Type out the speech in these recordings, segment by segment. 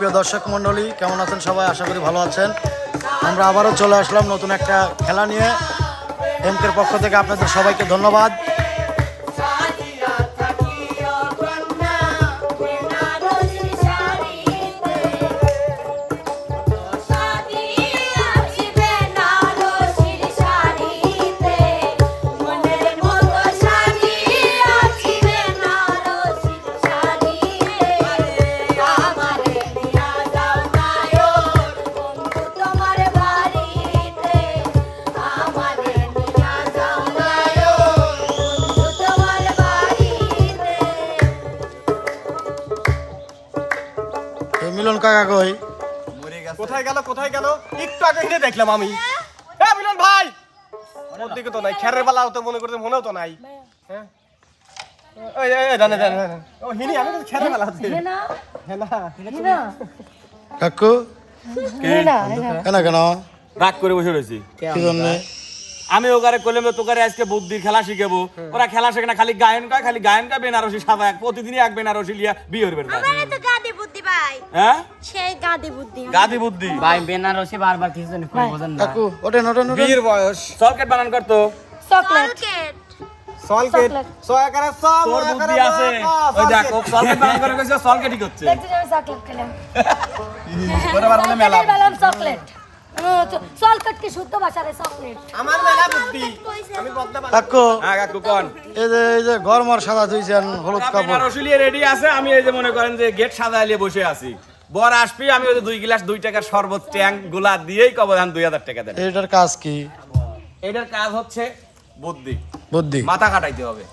সুপ্রিয় দর্শক মন্ডলী কেমন আছেন সবাই? আশা করি ভালো আছেন। আমরা আবারও চলে আসলাম নতুন একটা খেলা নিয়ে। এমকের পক্ষ থেকে আপনাদের সবাইকে ধন্যবাদ। মিলন কই? কোথায় গেল কোথায় গেল? একটু আগে হিনে দেখলাম আমি। হ্যাঁ মিলন ভাই! ওর দিকে তো নাই খেরের বেলা তো মনে করতে মনেও তো নাই। হ্যাঁ? ওই ওই। ও হিনি আমি তো খেরের বেলা আছে। হ্যাঁ না কাকু? কেন কেন? রাগ করে বসে রয়েছি। কি জন্য? আমি ওকারে কইলাম যে তোকারে আজকে বুদ্ধির খেলা শিখাবো। ওরা খেলা শেখে না খালি গায়ন গায় খালি গায়ন গায় বেনারসি সাদা এক প্রতিদিনই এক বেনারসি লিয়া বিয়ে হইবে। আমারে তো গাদি বুদ্ধি ভাই। হ্যাঁ? সেই গাদি বুদ্ধি গাদি বুদ্ধি? ভাই বেনারসি বারবার কিছু জানি কই বোঝেন না। কাকু ওঠেন ওঠেন বীর বয়স। সরকেট বানান করতো চকলেট। সলকেট। সয়াকারে সব তোর বুদ্ধি আছে। ওই দেখ ও সরকেট বানান করে কইছে সরকেটই করছে। চকলেট খেলাম। ওরা বার বলে মেলা খেলাম চকলেট। শুদ্ধ ভাষারে চকলেট আমার মেলা বুদ্ধি। আমি পারি কাকু। হ্যাঁ কাকু কোন? এই যে এই যে গরমর সাদা ধুইছেন হলুদ কাপড়। বেনারসি লিয়ে রেডি আছে আমি এই যে মনে করেন যে গেট সাজাইলে বসে আছি। বর আসবি আমি ওই যে দুই গ্লাস দুই টাকার শরবত ট্যাঙ্কগুলা দিয়েই কব ধান দুই হাজার টাকা দেন। এইটার কাজ কি? এটার কাজ হচ্ছে বুদ্ধি। বুদ্ধি। মাথা কাটাইতে হবে।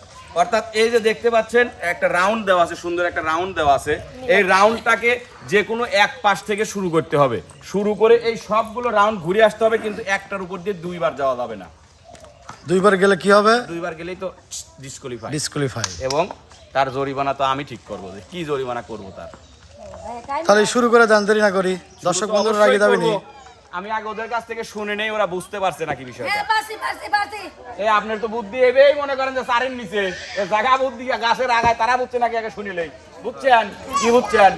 অর্থাৎ এই যে দেখতে পাচ্ছেন একটা রাউন্ড দেওয়া আছে সুন্দর একটা রাউন্ড দেওয়া আছে। এই রাউন্ডটাকে যে কোনো এক পাশ থেকে শুরু করতে হবে। শুরু করে এই সবগুলো রাউন্ড ঘুরে আসতে হবে কিন্তু একটার উপর দিয়ে দুইবার যাওয়া যাবে না। দুইবার গেলে কি হবে? দুইবার গেলেই তো ডিসকোয়ালিফাই ডিসকোয়ালিফাই এবং তার জরিমানা তো আমি ঠিক করব যে কি জরিমানা করব তার। তাহলে শুরু করে দেন দেরি না করি। দর্শক বন্ধুরা রাগি যাবে নি করব। আমি আগে ওদের কাছ থেকে শুনে নেই ওরা বুঝতে পারছে নাকি বিষয়টা। হ্যাঁ এই আপনার তো বুদ্ধি এবেই মনে করেন যে সারের নিচে। এ জায়গা বুদ্ধি গাছের আগায় তারা বুঝছে নাকি আগে শুনিলেই বুঝছেন? কি বুঝছেন?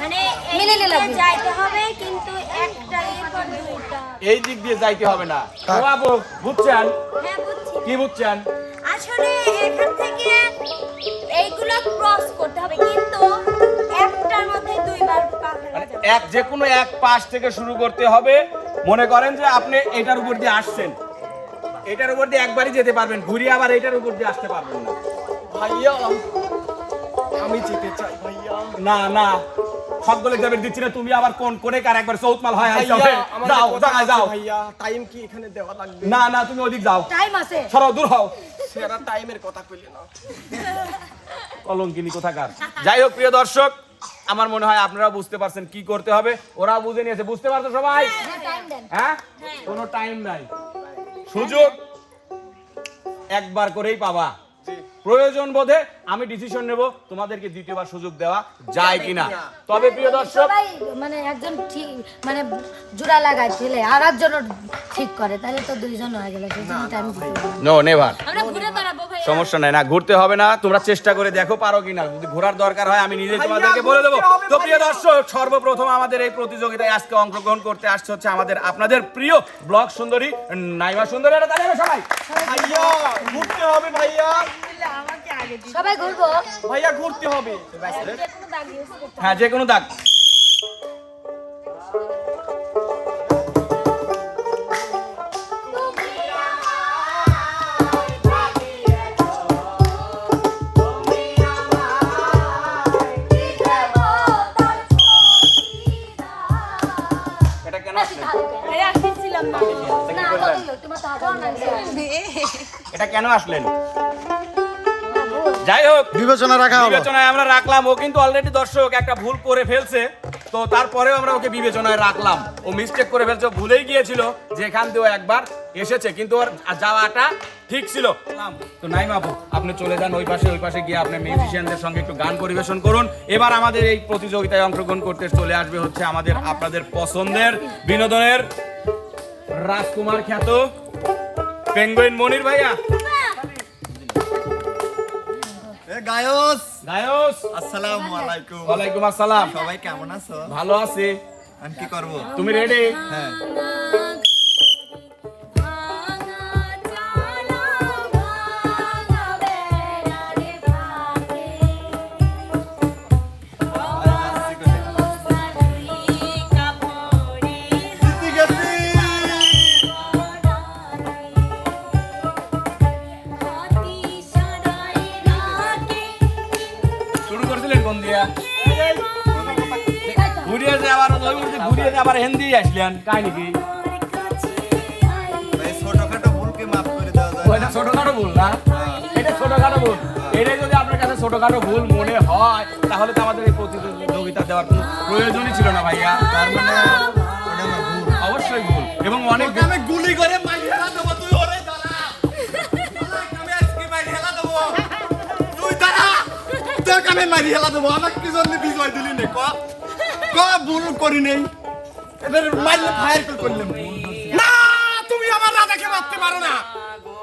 মানে এই নিলাম। যাইতে হবে কিন্তু একটা এরপর দুইটা এই দিক দিয়ে যাইতে হবে না। বাবু বুঝছেন? হ্যাঁ কি বুঝছেন? আসলে এখান থেকে এইগুলো ক্রস করতে হবে কিন্তু একটার মধ্যে দুইবার মানে এক যে কোনো এক পাশ থেকে শুরু করতে হবে। মনে করেন যে আপনি এটার উপর দিয়ে আসছেন। এটার উপর দিয়ে একবারই যেতে পারবেন। ঘুরিয়ে আবার এটার উপর দিয়ে আসতে পারবেন না। ভাইয়া আমি যেতে চাই ভাইয়া। না না। সবগুলো যাবে দিচ্ছি না। তুমি আবার কোন কোনে কার একবার চৌতমাল হয়। ভাইয়া আমার যাও জায়গায় যাও ভাইয়া। টাইম কি এখানে দেওয়া লাগবে? না না তুমি ওদিক যাও। টাইম আছে। সরো দূর হও। সেরা টাইমের কথা কইলে না। কলঙ্কিনী কোথাকার? যাই হোক প্রিয় দর্শক আমার মনে হয় আপনারা বুঝতে পারছেন কি করতে হবে। ওরা বুঝে নিয়েছে। বুঝতে পারছ সবাই? হ্যাঁ কোনো টাইম নাই। সুযোগ একবার করেই পাবা। প্রয়োজন বোধে আমি ডিসিশন নেব তোমাদেরকে দ্বিতীয়বার সুযোগ দেওয়া যায় কিনা। তবে প্রিয় দর্শক সবাই মানে একজন ঠিক মানে জোড়া লাগায় ছেলে আর একজন ঠিক করে তাহলে তো দুইজন হয়ে গেল। No never. সমস্যা নাই না ঘুরতে হবে না তোমরা চেষ্টা করে দেখো পারো কিনা। যদি ঘোরার দরকার হয় আমি নিজে তোমাদেরকে বলে দেবো। তো প্রিয় দর্শক সর্বপ্রথম আমাদের এই প্রতিযোগিতায় আজকে অংশগ্রহণ করতে আসছে হচ্ছে আমাদের আপনাদের প্রিয় ব্লগ সুন্দরী নাইমা সুন্দরী এটা তাহলে সবাই। ভাইয়া ঘুরতে হবে ভাইয়া। সবাই ঘুরবো? ভাইয়া ঘুরতে হবে। হ্যাঁ যে কোনো দাগ। এটা কেন আসলেন? যাই হোক বিবেচনা রাখা হলো বিবেচনায় আমরা রাখলাম। ও কিন্তু অলরেডি দর্শক একটা ভুল করে ফেলছে। তো তারপরেও আমরা ওকে বিবেচনায় রাখলাম। ও মিস্টেক করে ফেলছে। ভুলেই গিয়েছিল যে এখান দিয়ে একবার এসেছে কিন্তু ওর যাওয়াটা ঠিক ছিল। তো নাই বাবু আপনি চলে যান ওই পাশে ওই পাশে গিয়ে আপনি মিউজিশিয়ানদের সঙ্গে একটু গান পরিবেশন করুন। এবার আমাদের এই প্রতিযোগিতায় অংশগ্রহণ করতে চলে আসবে হচ্ছে আমাদের আপনাদের পছন্দের বিনোদনের রাজকুমার খ্যাত পেঙ্গুইন মনির ভাইয়া। গায়স। গায়স। আসসালামু আলাইকুম। ওয়ালাইকুম আসসালাম। সবাই কেমন আছো? ভালো আছি। আমি কি করব? তুমি রেডি হ্যাঁ। মুহূর্তে আবার হিন্দি আসলেন কাহিনী কি? এই ছোটখাটো ভুলকে মাফ করে দেওয়া যায়? ওইটা ছোটখাটো ভুল না? এটা ছোটখাটো ভুল। এটাই যদি আপনার কাছে ছোটখাটো ভুল মনে হয় তাহলে তো আমাদের এই প্রতিযোগিতা দেওয়ার কোনো প্রয়োজনই ছিল না ভাইয়া। তার মানে অবশ্যই ভুল। এবং অনেক আমি গুলি করে দেবো তুই ওরে আমি মারি হেলা দেবো। তুই আমাকে কি জন্য বিজয় দিলি নে ক? ক ভুল করি নেই। এবার মারলে ফায়ার করে করলাম। না তুমি আমার রাজাকে মারতে পারো না।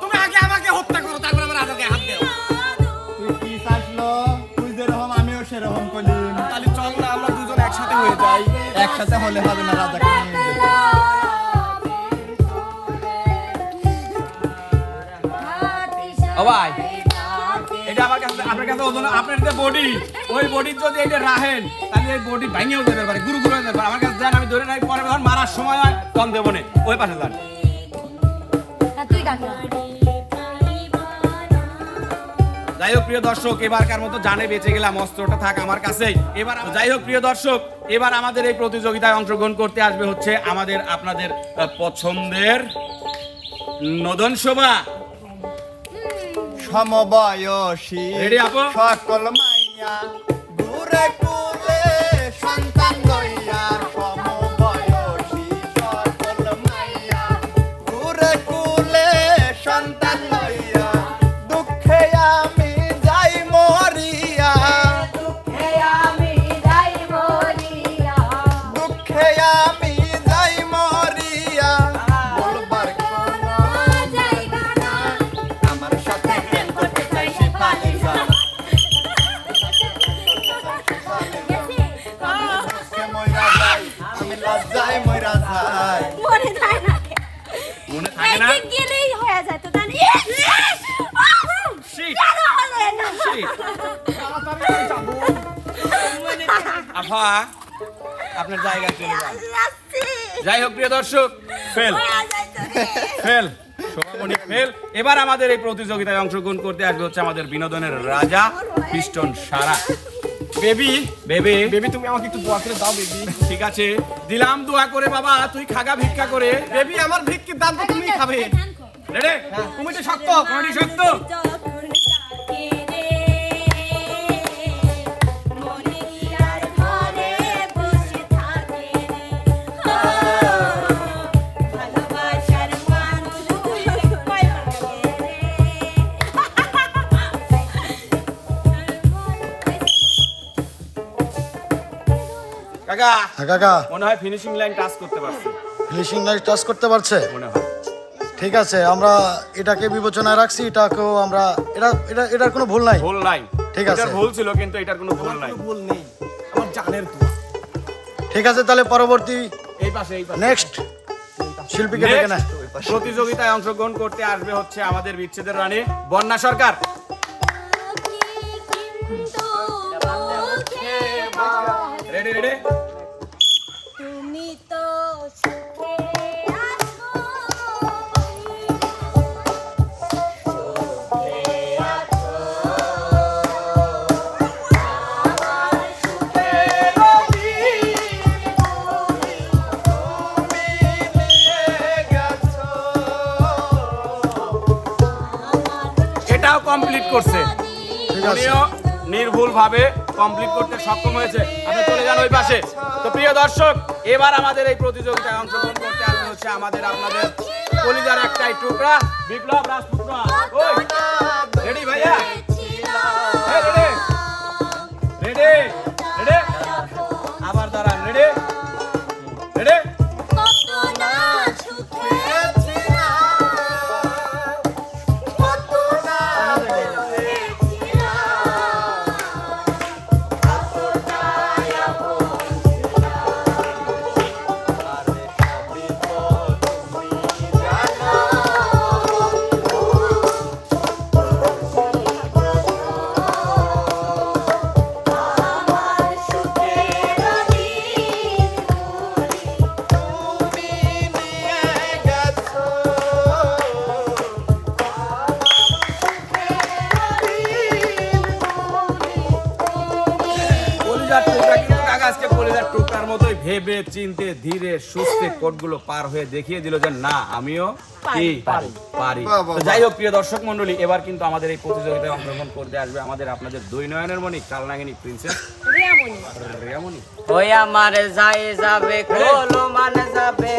তুমি আগে আমাকে হত্যা করো তারপর আমার রাজাকে হাত দেও। তুই কি চাইছিল তুই যেরকম আমিও সেরকম করলিম তাহলে চল না আমরা দুজন একসাথে হয়ে যাই। একসাথে হলে হবে না রাজাকে যেতে। আপনার কাছে ওজন আপনার যে বডি ওই যদি এটা রাখেন তাহলে এই বডি যেতে পারে গুরু গুরু হয়ে যেতে পারে আমার কাছে যান আমি ধরে রাখি পরে যখন মারার সময় হয় দেবো না। ওই পাশে যান। গা। যাই হোক প্রিয় দর্শক এবারকার মতো জানে বেঁচে গেলাম অস্ত্রটা থাক আমার কাছেই। এবার যাই হোক প্রিয় দর্শক এবার আমাদের এই প্রতিযোগিতায় অংশগ্রহণ করতে আসবে হচ্ছে আমাদের আপনাদের পছন্দের নদন শোভা সমবয়সী? সকল মাইয়া ঘুরে কুলে আফা আপনার জায়গায় চলে যান। যাই হোক প্রিয় দর্শক ফেল। হয়ে রে। ফেল। ফেল। এবার আমাদের এই প্রতিযোগিতায় অংশগ্রহণ করতে আসবে হচ্ছে আমাদের বিনোদনের রাজা পিস্টন সারা। Baby baby. বেবি তুমি আমাকে একটু দোয়া করে দাও বেবি। ঠিক আছে। দিলাম দোয়া করে বাবা তুই খাগা ভিক্ষা করে। বেবি আমার ভিক্ষির দাম তো তুমি খাবে। রেডে তুমি তো শক্ত শক্ত? কাকা। হ্যাঁ, কাকা। মনে হয় ফিনিশিং লাইন টাচ করতে পারছি। ফিনিশিং লাইন টাচ করতে পারছে? মনে হয়। ঠিক আছে আমরা এটাকে বিবেচনায় রাখছি এটাকেও আমরা এটা এটা এটার কোনো ভুল নাই। ভুল নাই। ঠিক আছে। ভুল ছিল কিন্তু এটার কোনো ভুল নাই। ভুল নেই। আমার জানের দোয়া। ঠিক আছে তাহলে পরবর্তী এই পাশে এই পাশে। নেক্সট শিল্পীকে ডেকে না। প্রতিযোগিতায় অংশগ্রহণ করতে আসবে হচ্ছে আমাদের বিচ্ছেদের রানী বন্যা সরকার। Ready ready? তুমি তো সুখে কমপ্লিট করছে। ঠিক কমপ্লিট করতে সক্ষম হয়েছে। আপনি চলে যান ওই পাশে। তো প্রিয় দর্শক এবার আমাদের এই প্রতিযোগিতায় অংশগ্রহণ করতে আসবে হচ্ছে আমাদের আপনাদের কলিজার একটাই টুকরা বিপ্লব রাজপুত্র। রেডি ভাইয়া? Ready ready. রেডি। ভেবে চিনতে ধীরে সুস্থে কোটগুলো পার হয়ে দেখিয়ে দিল যে না আমিও কি পারি। তো যাই হোক প্রিয় দর্শক মন্ডলী এবার কিন্তু আমাদের এই প্রতিযোগিতায় অংশগ্রহণ করতে আসবে আমাদের আপনাদের দুই নয়নের মণি কালনাগিনী প্রিন্সেস রিয়ামণি। ওই আমার যাই যাবে কোলো মানে যাবে।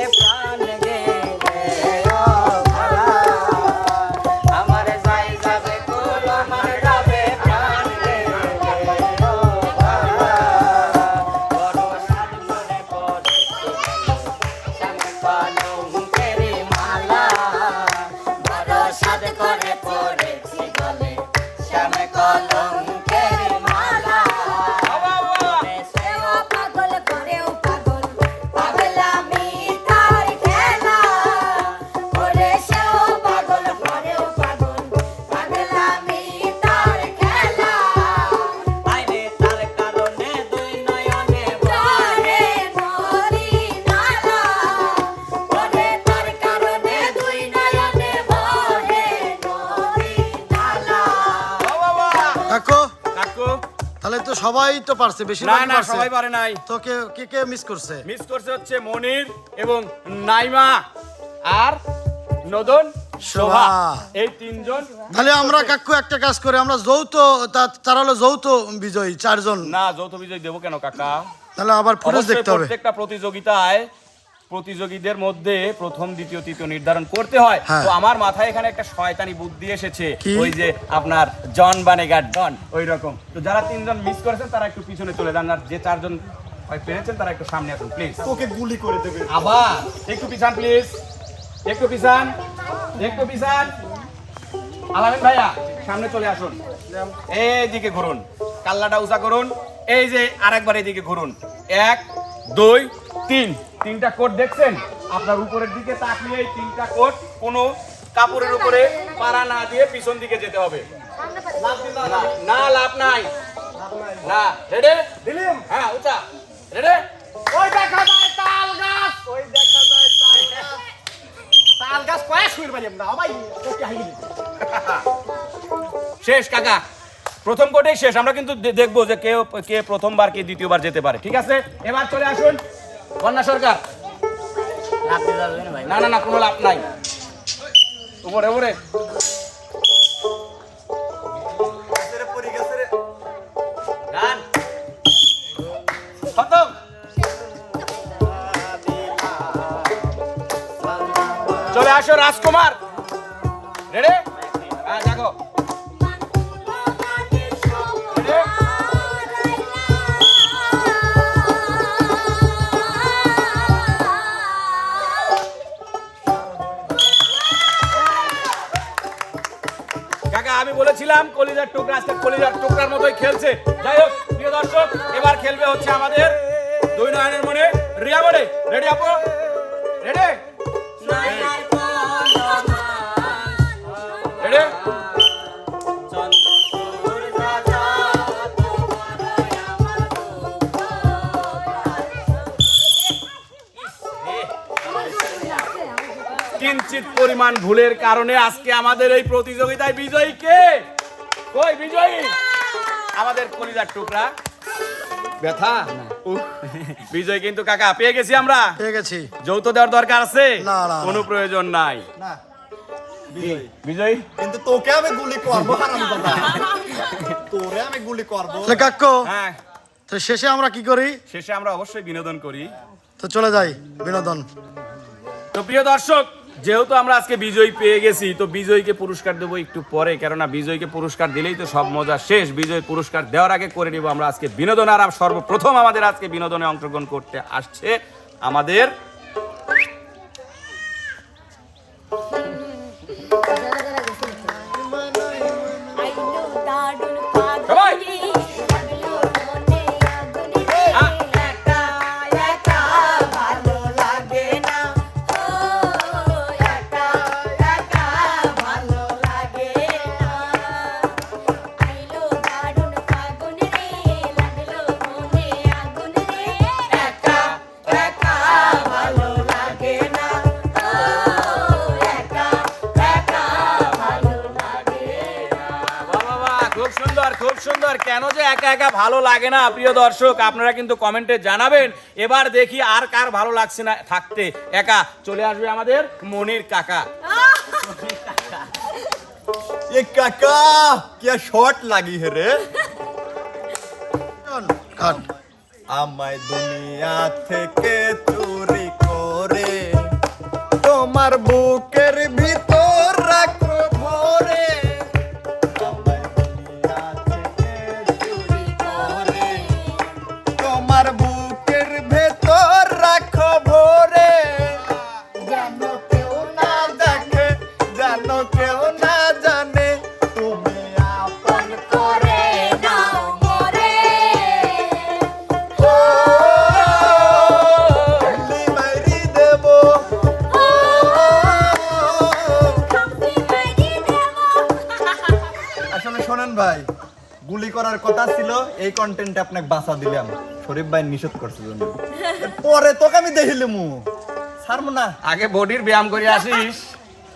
সবাই তো পারছে বেশি না না সবাই পারে নাই। তো কে কে কে মিস করছে? মিস করছে হচ্ছে মনির এবং নাইমা আর নদন শোভা। এই তিনজন তাহলে আমরা কাকু একটা কাজ করে আমরা যৌথ তারা হলো যৌথ বিজয়ী চারজন। না যৌথ বিজয়ী দেবো কেন কাকা? তাহলে আবার ফুটেজ দেখতে হবে। প্রত্যেকটা প্রতিযোগিতায় প্রতিযোগীদের মধ্যে প্রথম দ্বিতীয় তৃতীয় নির্ধারণ করতে হয়। হ্যাঁ। তো আমার মাথায় এখানে একটা শয়তানি বুদ্ধি এসেছে। ওই যে আপনার জন বানেগার ডন ওই রকম। তো যারা তিনজন মিস করেছেন তারা একটু পিছনে চলে যান আর যে চারজন পেরেছেন তারা একটু সামনে আসুন প্লিজ তোকে গুলি করে দেবে। আবার একটু পিছান প্লিজ একটু পিছান একটু পিছান। আলামিন ভাইয়া সামনে চলে আসুন। এইদিকে ঘুরুন। কাল্লাটা উঁচা করুন। এই যে আরেকবার এইদিকে ঘুরুন। এক দুই তিন। তিনটা কোট দেখছেন? আপনার উপরের দিকে তাকিয়ে এই তিনটা কোট কোনো কাপড়ের উপরে পাড়া না দিয়ে পিছন দিকে যেতে হবে। না, লাভ নাই। না রেডি? দিলিম। হ্যাঁ উঁচা রেডি? ওই দেখা যায় তাল গাছ। ওই দেখা যায় তাল গাছ। তাল গাছ কয়ে শুয়ে পারি না ভাই তোকে হাইলি শেষ কাকা। প্রথম কোটেই শেষ। আমরা কিন্তু দেখব যে কেউ কে প্রথমবার কে দ্বিতীয়বার যেতে পারে। ঠিক আছে? এবার চলে আসুন। কন্যা সরকার। লাভ দিতে পারবে না ভাই। না না না কোনো লাভ নাই। উপরে উপরে। চলে আসো রাজকুমার। রেডি হ্যাঁ জাগো বলেছিলাম কলিজার টুকরা, আজকে কলিজার টুকরার মতোই খেলছে। যাই হোক, প্রিয় দর্শক, এবার খেলবে হচ্ছে আমাদের দুই নয়নের মনে রিয়া মনে। রেডি আপু? কিঞ্চিত পরিমাণ ভুলের কারণে আজকে আমাদের এই প্রতিযোগিতায় বিজয়ী কে? কই বিজয়ী? আমাদের কলিজার টুকরা। ব্যথা? বিজয় কিন্তু কাকা পেয়ে গেছি আমরা। পেয়ে গেছি। যৌথ দেওয়ার দরকার আছে। কোনো প্রয়োজন নাই। বিজয়ী। কিন্তু তোকে আমি গুলি করব হারাম তোরে আমি গুলি করব। কাকু হ্যাঁ তো শেষে আমরা কি করি? শেষে আমরা অবশ্যই বিনোদন করি। তো চলে যাই বিনোদন। তো প্রিয় দর্শক যেহেতু আমরা আজকে বিজয়ী পেয়ে গেছি, তো বিজয়ীকে পুরস্কার দেবো একটু পরে। কেননা বিজয়ীকে পুরস্কার দিলেই তো সব মজা শেষ। বিজয় পুরস্কার দেওয়ার আগে করে নিব আমরা আজকে বিনোদন। আর সর্বপ্রথম আমাদের আজকে বিনোদনে অংশগ্রহণ করতে আসছে আমাদের ভালো লাগে না প্রিয় দর্শক আপনারা কিন্তু কমেন্টে জানাবেন। এবার দেখি আর কার ভালো লাগছে না থাকতে। একা চলে আসবে আমাদের মনির কাকা। এ কাকা কি শর্ট লাগি হে রে? আমায় দুনিয়া থেকে চুরি করে তোমার বুকের ভিতর কথা ছিল এই কন্টেন্টে আপনাকে বাসা দিলাম শরীফ ভাই নিষেধ করছে জন্য। পরে তোকে আমি দেখিলে মু ছাড়বো না। আগে বডির ব্যায়াম করে আসিস।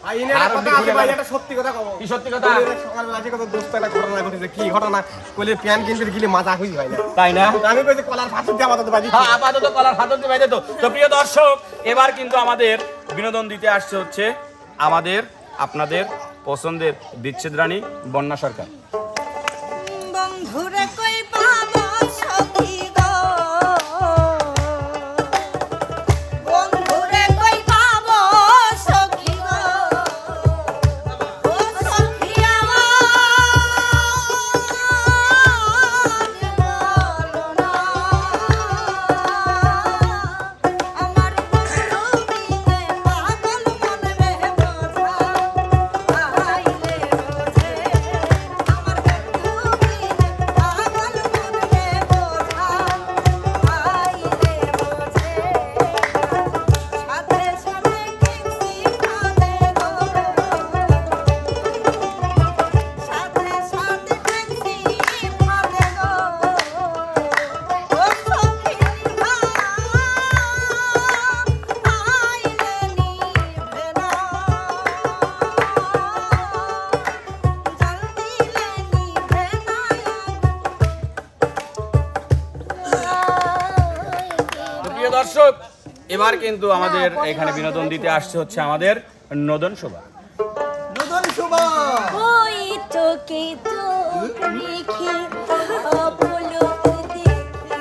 আইনের আর কথা দেখি আছে ভাই গেলাম। এটা সত্যি কথা কি সত্যি কথা? সকালবেলা যে কথা দোস্ত একটা ঘটনা ঘটেছে। কি ঘটনা? কইলে প্যান কিনতে গেলে মাজা খুঁজি হয় না। তাই না? আমি কইছি কলার ফাঁসি দিয়ে আমাদের বাড়ি হ্যাঁ আপাতত কলার হাতত দিবাই তো। তো প্রিয় দর্শক এবার কিন্তু আমাদের বিনোদন দিতে আসছে হচ্ছে আমাদের আপনাদের পছন্দের বিচ্ছেদ রানী বন্যা সরকার। এবার কিন্তু আমাদের এখানে বিনোদন দিতে আসছে হচ্ছে আমাদের নদন শোভা। নদন শোভা! ওই তোকে তো রেখে অপলক দেখতে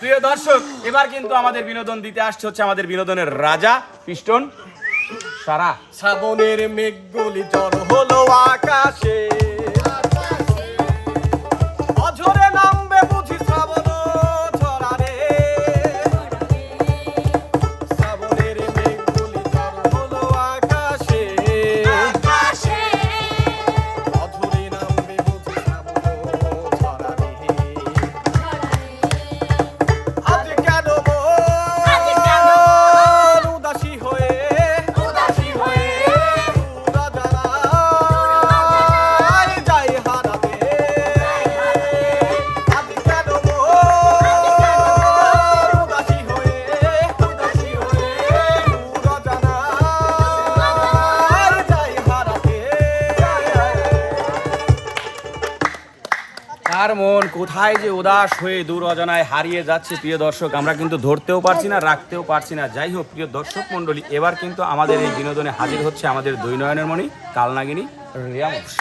প্রিয় দর্শক, এবার কিন্তু আমাদের বিনোদন দিতে আসছে হচ্ছে আমাদের বিনোদনের রাজা পিস্টন সারা। শ্রাবণের মেঘগুলি জল হলো আকাশে। কার মন? কোথায় যে উদাস হয়ে দূর অজানায় হারিয়ে যাচ্ছে প্রিয় দর্শক? আমরা কিন্তু ধরতেও পারছি না, রাখতেও পারছি না। যাই হোক, প্রিয় দর্শক মণ্ডলী, এবার কিন্তু আমাদের এই বিনোদনে হাজির হচ্ছে আমাদের দৈনয়নের মণি, কালনাগিনী রিয়ামুস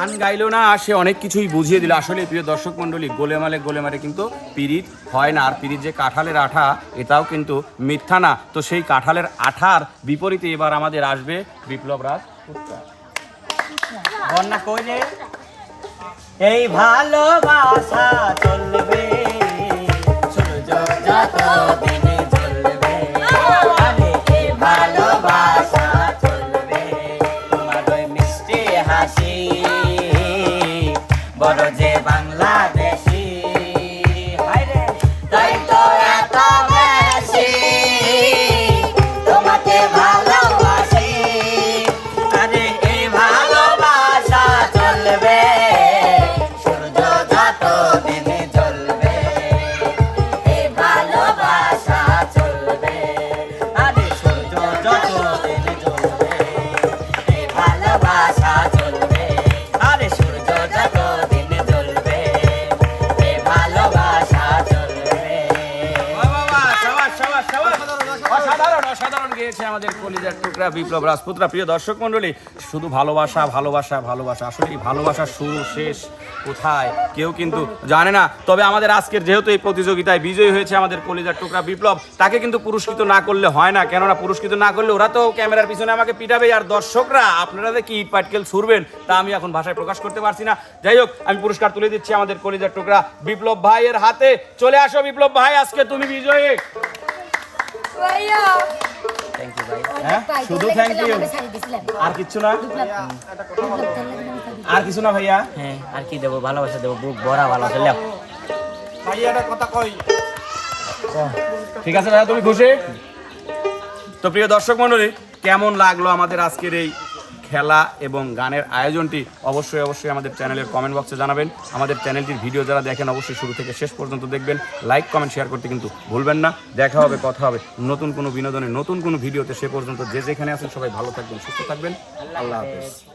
গান গাইলো না, সে অনেক কিছুই বুঝিয়ে দিল। আসলে প্রিয় দর্শক মণ্ডলী, গোলেমালে গোলেমালে কিন্তু পিরিত হয় না। আর পিরিত যে কাঁঠালের আঠা, এটাও কিন্তু মিথ্যা না। তো সেই কাঁঠালের আঠার বিপরীতে এবার আমাদের আসবে বিপ্লব রাজ বন্যা কই এই ভালোবাসা চলবে আমাদের কলিজার টুকরা বিপ্লব রাজপুতরা। প্রিয় দর্শক মণ্ডলী, শুধু ভালোবাসা ভালোবাসা ভালোবাসা আসলে এই শুরু, শেষ, কোথায়? কেউ কিন্তু জানে না। তবে আমাদের আজকের যেহেতু এই প্রতিযোগিতায় বিজয়ী হয়েছে আমাদের কলিজার টুকরা বিপ্লব, তাকে কিন্তু পুরস্কৃত না করলে হয় না। কেননা পুরস্কৃত না করলে ওরা তো ক্যামেরার পিছনে আমাকে পিটাবে। আর দর্শকরা, আপনারা যে কি ইট পাটকেল ছুড়বেন, তা আমি এখন ভাষায় প্রকাশ করতে পারছি না। যাই হোক, আমি পুরস্কার তুলে দিচ্ছি আমাদের কলিজার টুকরা বিপ্লব ভাইয়ের হাতে। চলে আসো বিপ্লব ভাই, আজকে তুমি বিজয়ী। থ্যাংক ইউ ভাই হ্যাঁ শুধু থ্যাংক ইউ। আর কিছু না। আর কিছু না ভাইয়া হ্যাঁ আর কি দেবো? ভালোবাসা দেবো বুক ভরা ভালোবাসা লেও। ভাই কথা কই? ঠিক আছে ভাইয়া তুমি খুশি? তো প্রিয় দর্শক মণ্ডলী কেমন লাগল আমাদের আজকের এই খেলা এবং গানের আয়োজনটি অবশ্যই অবশ্যই আমাদের চ্যানেলের কমেন্ট বক্সে জানাবেন। আমাদের চ্যানেলটির ভিডিও যারা দেখেন অবশ্যই শুরু থেকে শেষ পর্যন্ত দেখবেন। লাইক কমেন্ট শেয়ার করতে কিন্তু ভুলবেন না। দেখা হবে, কথা হবে। নতুন কোনো বিনোদনে নতুন কোনো ভিডিওতে সে পর্যন্ত যে যেখানে আছেন সবাই ভালো থাকবেন, সুস্থ থাকবেন। আল্লাহ হাফেজ।